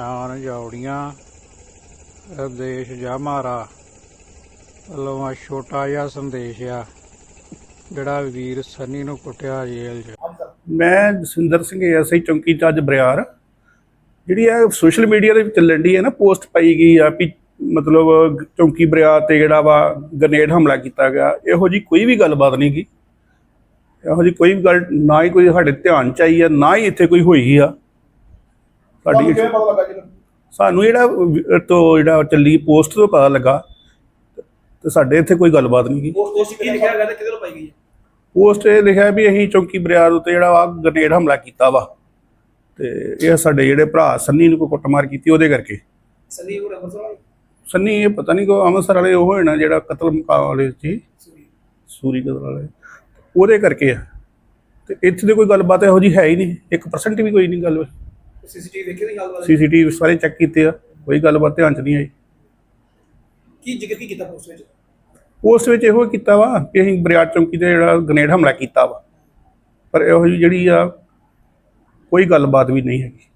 ਸ਼ਾਨ ਜੌੜੀਆਂ ਉਪਦੇਸ਼ ਜਾਮਾਰਾ ਵੱਲੋਂ ਆ ਛੋਟਾ ਜਿਹਾ ਸੰਦੇਸ਼ ਆ, ਜਿਹੜਾ ਵੀਰ ਸੰਨੀ ਨੂੰ ਕੁੱਟਿਆ ਜੇਲ੍ਹ 'ਚ। ਮੈਂ ਜਸਵਿੰਦਰ ਸਿੰਘ ਐਸਆਈ ਚੌਂਕੀ ਚ ਅੱਜ ਬਰਿਆਰ। ਜਿਹੜੀ ਇਹ ਸੋਸ਼ਲ ਮੀਡੀਆ ਦੇ ਵਿੱਚ ਚੱਲਣ ਦੀ ਹੈ ਨਾ ਪੋਸਟ ਪਾਈ ਗਈ ਆ ਵੀ ਮਤਲਬ ਚੌਂਕੀ ਬਰਿਆਰ ਤੇ ਜਿਹੜਾ ਵਾ ਗ੍ਰਨੇਡ ਹਮਲਾ ਕੀਤਾ ਗਿਆ, ਇਹੋ ਜੀ ਕੋਈ ਵੀ ਗੱਲਬਾਤ ਨਹੀਂ ਗੀ ਇਹੋ ਜੀ ਕੋਈ ਵੀ ਗੱਲ ਨਾ ਹੀ ਕੋਈ ਸਾਡੇ ਧਿਆਨ ਚ ਆਈ ਆ, ਨਾ ਹੀ ਇੱਥੇ ਕੋਈ ਹੋਈ ਆ। ਸਾਡੀ ਕਿਵੇਂ ਪਤਾ ਲੱਗਾ ਜੀ? ਸਾਨੂੰ ਜਿਹੜਾ ਤੋਂ ਜਿਹੜਾ ਚੱਲੀ ਪੋਸਟ ਤੋਂ ਪਤਾ ਲੱਗਾ ਤੇ ਸਾਡੇ ਇੱਥੇ ਕੋਈ ਗੱਲਬਾਤ ਨਹੀਂ ਗੀ ਉਸ ਉਸ ਕੀ ਲਿਖਿਆ ਗਿਆ ਤੇ ਕਿਹਦੇ ਪਾਈ ਗਈ ਹੈ? ਪੋਸਟ ਇਹ ਲਿਖਿਆ ਵੀ ਅਸੀਂ ਚੌਂਕੀ ਬਰਿਆਰ ਉੱਤੇ ਜਿਹੜਾ ਵਾ ਗ੍ਰਨੇਡ ਹਮਲਾ ਕੀਤਾ ਵਾ। ਤੇ ਇਹ ਸਾਡੇ ਜਿਹੜੇ ਭਰਾ ਸੰਨੀ ਨੂੰ ਕੋਈ ਕੁੱਟਮਾਰ ਕੀਤੀ ਉਹਦੇ ਕਰਕੇ। ਸੰਦੀਪ ਉਹ ਅੰਮ੍ਰਿਤਸਰ ਸੰਨੀ ਇਹ ਪਤਾ ਨਹੀਂ ਕੋ ਅੰਮ੍ਰਿਤਸਰ ਵਾਲੇ ਉਹ ਹੋਣਾ ਜਿਹੜਾ ਕਤਲ ਮੁਕਾਮ ਵਾਲੇ ਸੀ। ਸੂਰੀ। ਕਤਲ ਵਾਲੇ। ਉਹਦੇ ਕਰਕੇ ਆ। ਤੇ ਇੱਥੇ ਦੇ ਕੋਈ ਗੱਲਬਾਤ ਇਹੋ ਜੀ ਹੈ ਹੀ ਨਹੀਂ। 1% ਵੀ ਕੋਈ ਨਹੀਂ ਗੱਲ। ਸੀਸੀਟੀਵੀ ਦੇਖੀ ਦੀ ਗੱਲ ਸੀਸੀਟੀਵੀ ਸਾਰੇ ਚੈੱਕ ਕੀਤੇ ਆ ਕੋਈ ਗੱਲਬਾਤ ਧਿਆਨ ਚ ਨਹੀਂ ਆਈ। ਕੀ ਜ਼ਿਕਰ ਕੀ ਕੀਤਾ ਪੋਸਟ ਵਿੱਚ? ਉਸ ਵਿੱਚ ਇਹੋ ਕੀਤਾ ਵਾ ਕਿ ਅਸੀਂ ਬਰਿਆਰ ਚੌਂਕੀ ਤੇ ਜਿਹੜਾ ਗ੍ਰਨੇਡ ਹਮਲਾ ਕੀਤਾ ਵਾ। ਪਰ ਇਹੋ ਜਿਹੀ ਜਿਹੜੀ ਆ ਕੋਈ ਗੱਲਬਾਤ ਵੀ ਨਹੀਂ ਹੈਗੀ।